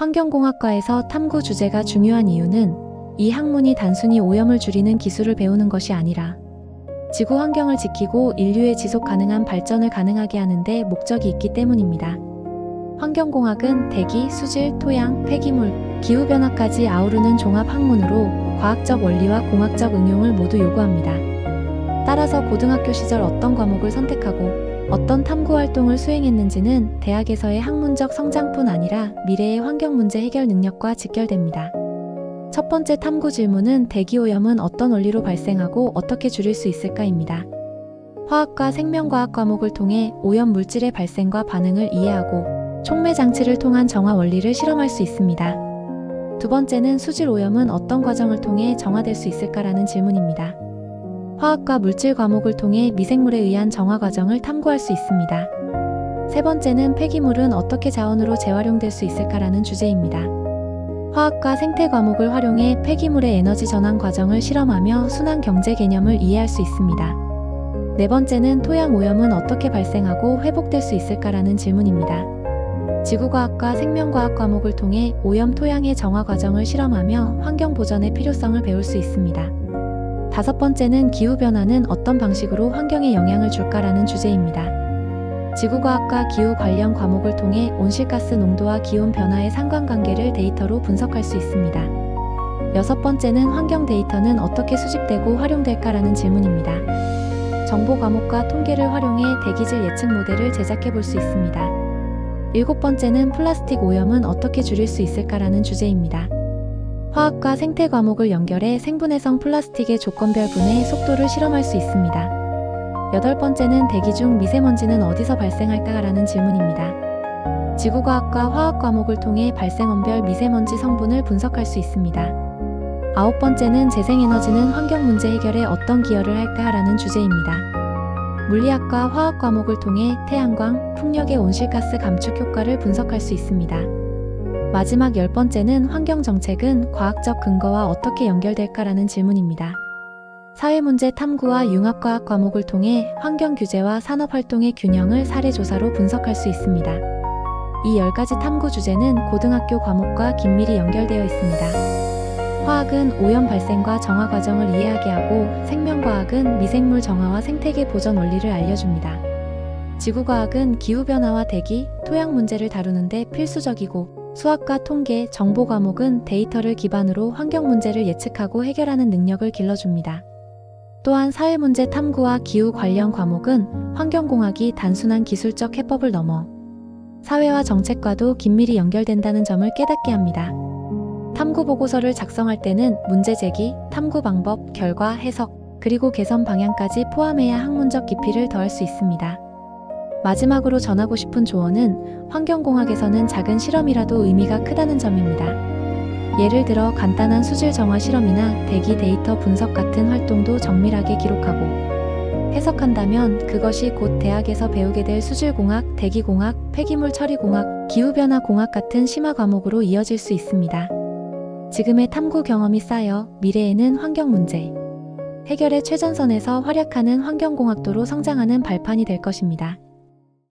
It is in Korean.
환경공학과에서 탐구 주제가 중요한 이유는 이 학문이 단순히 오염을 줄이는 기술을 배우는 것이 아니라 지구 환경을 지키고 인류의 지속 가능한 발전을 가능하게 하는데 목적이 있기 때문입니다. 환경공학은 대기, 수질, 토양, 폐기물, 기후변화까지 아우르는 종합 학문으로 과학적 원리와 공학적 응용을 모두 요구합니다. 따라서 고등학교 시절 어떤 과목을 선택하고 어떤 탐구 활동을 수행했는지는 대학에서의 학문적 성장뿐 아니라 미래의 환경 문제 해결 능력과 직결됩니다. 첫 번째 탐구 질문은 대기 오염은 어떤 원리로 발생하고 어떻게 줄일 수 있을까입니다. 화학과 생명과학 과목을 통해 오염 물질의 발생과 반응을 이해하고 촉매 장치를 통한 정화 원리를 실험할 수 있습니다. 두 번째는 수질 오염은 어떤 과정을 통해 정화될 수 있을까라는 질문입니다. 화학과 물질 과목을 통해 미생물에 의한 정화 과정을 탐구할 수 있습니다. 세 번째는 폐기물은 어떻게 자원으로 재활용될 수 있을까라는 주제입니다. 화학과 생태 과목을 활용해 폐기물의 에너지 전환 과정을 실험하며 순환 경제 개념을 이해할 수 있습니다. 네 번째는 토양 오염은 어떻게 발생하고 회복될 수 있을까라는 질문입니다. 지구과학과 생명과학 과목을 통해 오염 토양의 정화 과정을 실험하며 환경 보전의 필요성을 배울 수 있습니다. 다섯 번째는 기후변화는 어떤 방식으로 환경에 영향을 줄까라는 주제입니다. 지구과학과 기후 관련 과목을 통해 온실가스 농도와 기온 변화의 상관관계를 데이터로 분석할 수 있습니다. 여섯 번째는 환경 데이터는 어떻게 수집되고 활용될까라는 질문입니다. 정보 과목과 통계를 활용해 대기질 예측 모델을 제작해 볼 수 있습니다. 일곱 번째는 플라스틱 오염은 어떻게 줄일 수 있을까라는 주제입니다. 화학과 생태 과목을 연결해 생분해성 플라스틱의 조건별 분해 속도를 실험할 수 있습니다. 여덟 번째는 대기 중 미세먼지는 어디서 발생할까라는 질문입니다. 지구과학과 화학 과목을 통해 발생원별 미세먼지 성분을 분석할 수 있습니다. 아홉 번째는 재생에너지는 환경 문제 해결에 어떤 기여를 할까라는 주제입니다. 물리학과 화학 과목을 통해 태양광, 풍력의 온실가스 감축 효과를 분석할 수 있습니다. 마지막 열 번째는 환경 정책은 과학적 근거와 어떻게 연결될까라는 질문입니다. 사회문제 탐구와 융합과학 과목을 통해 환경 규제와 산업 활동의 균형을 사례 조사로 분석할 수 있습니다. 이 10가지 탐구 주제는 고등학교 과목과 긴밀히 연결되어 있습니다. 화학은 오염 발생과 정화 과정을 이해하게 하고 생명과학은 미생물 정화와 생태계 보전 원리를 알려줍니다. 지구과학은 기후변화와 대기, 토양 문제를 다루는데 필수적이고 수학과 통계, 정보 과목은 데이터를 기반으로 환경 문제를 예측하고 해결하는 능력을 길러줍니다. 또한 사회문제 탐구와 기후 관련 과목은 환경공학이 단순한 기술적 해법을 넘어 사회와 정책과도 긴밀히 연결된다는 점을 깨닫게 합니다. 탐구 보고서를 작성할 때는 문제 제기, 탐구 방법, 결과, 해석, 그리고 개선 방향까지 포함해야 학문적 깊이를 더할 수 있습니다. 마지막으로 전하고 싶은 조언은 환경공학에서는 작은 실험이라도 의미가 크다는 점입니다. 예를 들어 간단한 수질 정화 실험이나 대기 데이터 분석 같은 활동도 정밀하게 기록하고 해석한다면 그것이 곧 대학에서 배우게 될 수질공학, 대기공학, 폐기물 처리공학, 기후변화 공학 같은 심화 과목으로 이어질 수 있습니다. 지금의 탐구 경험이 쌓여 미래에는 환경 문제 해결의 최전선에서 활약하는 환경공학도로 성장하는 발판이 될 것입니다.